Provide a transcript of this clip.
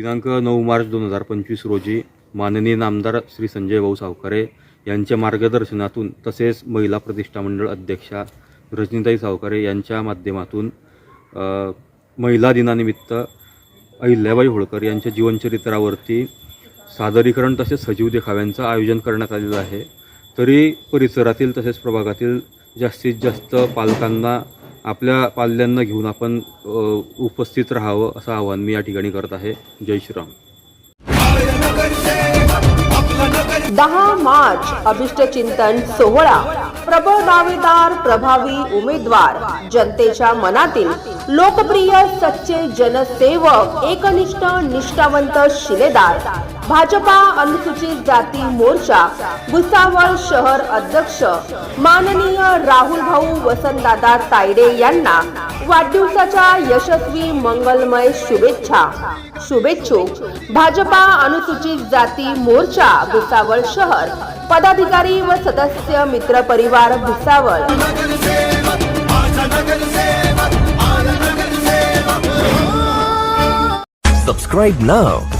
दिनांक नऊ मार्च दोन हजार पंचवीस रोजी माननीय नामदार श्री संजय भाऊ सावकारे यांच्या मार्गदर्शनातून तसेच महिला प्रतिष्ठा मंडळ अध्यक्षा रजनीताई सावकारे यांच्या माध्यमातून महिला दिनानिमित्त अहिल्याबाई होळकर यांच्या जीवनचरित्रावरती सादरीकरण तसेच सजीव देखाव्यांचं आयोजन करण्यात आलेलं आहे. तरी परिसरातील तसेच प्रभागातील जास्तीत जास्त पालकांना आपल्या पाल्यांना घेऊन आपण उपस्थित राहावं असं आवाहन मी या ठिकाणी करत आहे. जय श्रीराम. दहा मार्च अभिष्ट चिंतन सोहळा. प्रबळ दावेदार प्रभावी उमेदवार. जनतेच्या मनातील लोकप्रिय सच्चे जनसेवक एकनिष्ठ निष्ठावंत शिलेदार. भाजपा अनुसूचित जाती मोर्चा भुसावळ शहर अध्यक्ष माननीय राहुल भाऊ वसंतदादा तायडे यांना वाढदिवसाच्या यशस्वी मंगलमय शुभेच्छा. शुभेच्छुक भाजपा अनुसूचित जाती मोर्चा भुसावळ शहर पदाधिकारी व सदस्य मित्र परिवार भुसावळ. Subscribe now.